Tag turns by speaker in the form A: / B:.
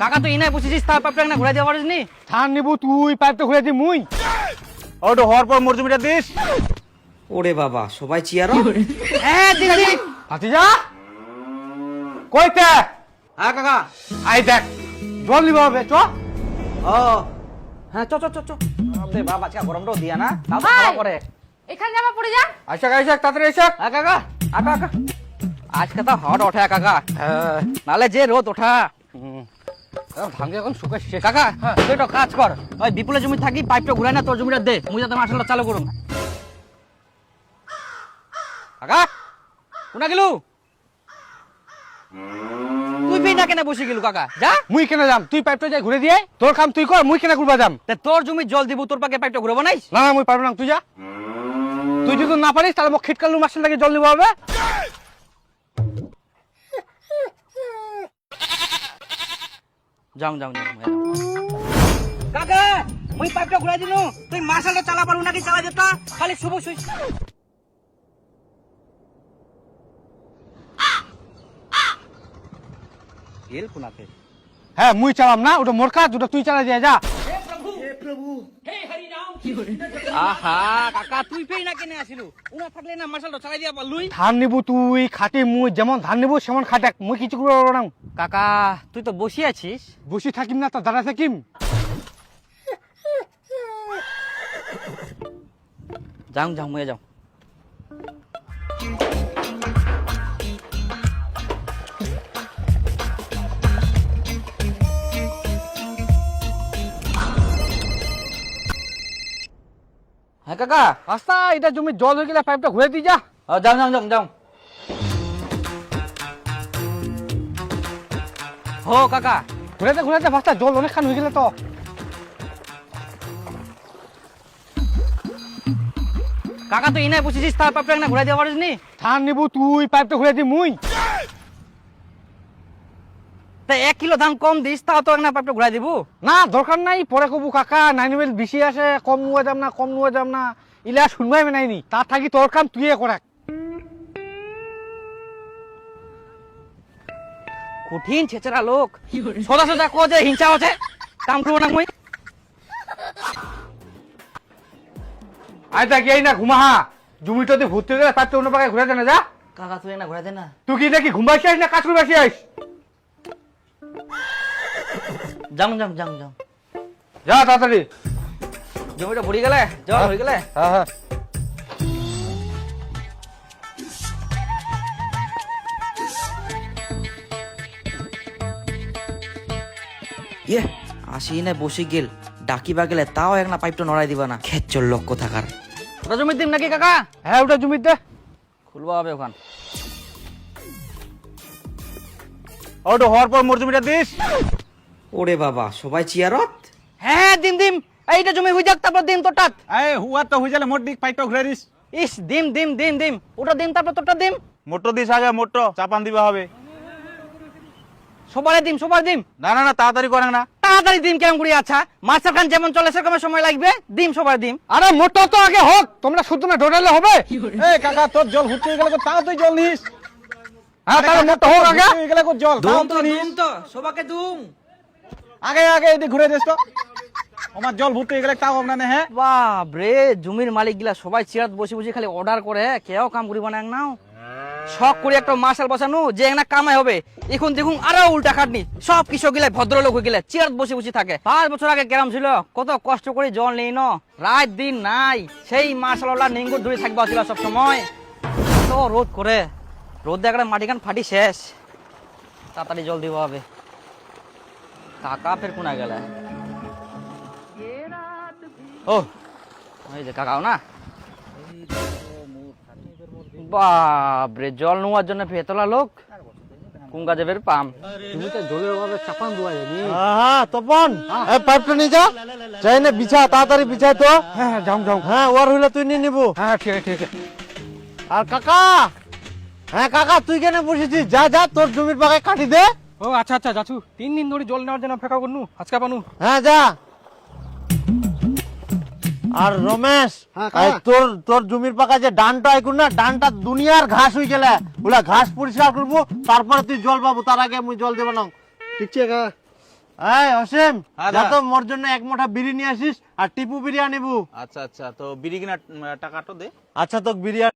A: কাকা তুই ইনায় বসেছিস তার পাইপটা না ঘুরাই দেওয়া পারিস নি
B: ধান নিবু তুই পাইপটা ঘুরে দি মুই।
C: ওটা হওয়ার পর মোর জমিটা দিস।
A: ওরে বাবা সবাই চিয়ার হ্যাঁ
B: ভাতিজা? কইতে?
A: হ্যাঁ কাকা।
B: আই দেখ জল নিব হবে চ।
A: ও হ্যাঁ চ চ চ চ। আরে বাবা আজকে গরমটাও দিয়া না। তাও তো করে
D: এখানে জামা পড়ে যা।
B: আইসা আইসা তাড়াতাড়ি আইসা
A: হ্যাঁ কাকা আকা আকা। আজকে তো হট ওঠে কাকা। নালে যে রোদ ওঠা।
B: ভাঙ্গে এখন শুকাই শেষ।
A: কাকা তুই একটা কাজ কর। ওই বিপুলের জমি থাকি পাইপটা ঘুরাই না তোর জমিটা দে। মুই যাতে মার্শালটা চালু কাকা কোনা গেলু? তুই ফের না কেন বসে গেলু কাকা? যা।
B: মুই কেন যাম? তুই পাইপটা যাই ঘুরে দিয়ে তোর কাম তুই কর মুই কেন ঘুরবা যাম?
A: তা তোর জমি জল দিব তোর পাকে পাইপটা ঘুরাবো নাই
B: না না মুই পারব না তুই যা। তুই যদি না পারিস তাহলে মোক খিটকালু মাসের লাগে জল নিব হবে।
A: যাও যাও যাও। কাকা? মুই পাইপটা ঘুরাই দিনু। তুই মাসালটা চালা পারু নাকি চালা যেতা? খালি শুভ শুই। গেল কোনাতে?
B: হ্যাঁ মুই চালাম না ওটা মোর কাজ ওটা তুই চালা দিয়ে যা।
A: আহা কাকা তুই ফেই না কেনে আসিলু? উনা থাকলে না মার্শালটা চালাই দিয়া পারলুই।
B: ধান নিবু তুই খাটি মুই যেমন ধান নিবু সেমন খাটাক মুই কিছু পারব না।
A: কাকা তুই তো বসে আছিস।
B: বসে থাকিম না তো দাঁড়া থাকিম।
A: যাও যাও মুয়ে যাও। হ্যাঁ কাকা?
B: রাস্তা এটা জমি জল হয়ে গেলে পাইপটা ঘুরে দিয়ে যা।
A: ও, যাও যাও যাও যাও। হো কাকা
B: ঘুরেতে ঘুরেতে রাস্তা জল অনেকখান হয়ে গেলে তো।
A: কাকা তুই ইনায় বসেছিস তার পাপটা না ঘুরাই দেওয়া পারিস নি
B: ধান নিবু তুই পাইপটা ঘুরে দি মুই।
A: তা এক কিলো ধান কম দিস তাও তো না পাপটা ঘুরাই দিব?
B: না দরকার নাই পরে কবু কাকা নাইন বেল বেশি আসে কম নুয়া যাম না কম নুয়া যাম না। ইলা শুনবাই নাইনি তার থাকি তোর কাম তুই করাক।
A: কঠিন ছেচরা লোক। সোজা সোজা কো যে হিংসা আছে কাম করব না মুই।
B: আয় তা গিয়ে না ঘুমাহা। জমিটাতে ভর্তি হয়ে গেলে পাইপটা অন্য পাকায় ঘুরে না যা।
A: কাকা তুই না ঘুরাই দে না।
B: তুই কি নাকি ঘুমাইছি আইস না কাজ করবে আসি আইস
A: যাও যাও যাও যাও।
B: যা তাড়াতাড়ি।
A: জমিটা ভরি গেলে জল হয়ে গেলে।
B: হ্যাঁ হ্যাঁ।
A: ইয়ে আসি না বসে গেল। ডাকিবা গেলে তাও এক না পাইপটা নড়াই দিবা না। খেচ্চর লক্ষ্য থাকার ওটা জমির দিম নাকি কাকা?
B: হ্যাঁ ওটা জমিতে
A: খুলবা হবে ওখান।
C: ওটা হওয়ার পর মোর জমিটা দিস।
A: ওরে বাবা সবাই চিয়ারত? হ্যাঁ দিম দিম। এইটা জমি হয়ে যাক তারপর দিম তোরটা।
C: এই হুয়া তো হয়ে গেলে মোট দিক পাইপটা ঘুরে দিস
A: ইস দিম দিম দিম দিম। ওটা দিম তারপর তোরটা দিম।
C: মোটর দিস আগে মোটর। চাপান দিবা হবে।
A: সবারে দিম সবার দিম।
C: না না না তাড়াতাড়ি করেন না।
A: তাড়াতাড়ি দিম কেমন করি আচ্ছা? মাস্টার খান যেমন চলে সেরকম সময় লাগবে। দিম সবার দিম।
B: আরে মোটর তো আগে হোক। তোমরা শুধু না ডোডালে হবে।
C: এই কাকা তোর জল ঘুরতে গেলে তো তাও তুই জল নিস।
B: হ্যাঁ তাহলে মোটর হোক আগে।
C: গেলে জল।
A: দুম তো দুম তো সবাকে দুম
C: আগে আগে এদিকে ঘুরে দিস তো। আমার জল ভর্তি হয়ে গেলে তাও আপনার হ্যাঁ?
A: বাপ রে, জমির মালিক গিলা সবাই চেয়ার বসে বসে খালি অর্ডার করে কেউ কাম করিব না নাও। শখ করে একটা মার্শাল বসানো, যে একটা কামাই হবে। এখন দেখুন আরও উল্টা খাটনি। সব কৃষক গিলা ভদ্রলোক হয়ে গেলে চেয়ার বসে বসে থাকে। পাঁচ বছর আগে কেরাম ছিল, কত কষ্ট করে জল নেই ন, রাত দিন নাই। সেই মার্শাল নিঙ্গুর দূরে থাকবা ছিল সব সময় তো রোদ করে, রোদ দেখা মাটি কান ফাটি শেষ। তাড়াতাড়ি জল দিব হবে। কাকা ফের কোনা গেলে? ও ওই যে কাকাও না? বাপরে জল নোয়ার জন্য ফেতলা লোক? কুঙ্গা যাবের পাম?
B: জমিতে জলের অভাবে চাপান দেওয়া যায়নি
E: হ্যাঁ তপন এই পাইপটা নিয়ে যা। চাই না বিছা তাড়াতাড়ি বিছাই তো।
B: হ্যাঁ হ্যাঁ যাও যাও।
E: হ্যাঁ ওর হইলে তুই নিয়ে নিবো।
B: হ্যাঁ ঠিক আছে ঠিক। আছে
E: আর কাকা হ্যাঁ কাকা তুই কেন বসেছিস? যা যা তোর জমির পাকায় কাটি দে।
B: ও আচ্ছা আচ্ছা যাচ্ছু। তিন দিন ধরে জল নেওয়ার জন্য অপেক্ষা করনু। আজকে পানু
E: হ্যাঁ যা। আর রমেশ এই তোর তোর জমির পাকা যে ডানটা আইকুন না ডানটা দুনিয়ার ঘাস হয়ে গেলে। ওলা ঘাস পরিষ্কার করব তারপর তুই জল পাবো তার আগে মুই জল দেবো না। ঠিক আছে কাকা। এই অসীম
C: হ্যাঁ,
E: যা তো মোর জন্য এক মোটা বিড়ি নিয়ে আসিস আর টিপু বিরিয়ানি নিবু।
C: আচ্ছা আচ্ছা তো বিড়ি কিনা টাকাটা দে।
E: আচ্ছা তোকে বিরিয়ানি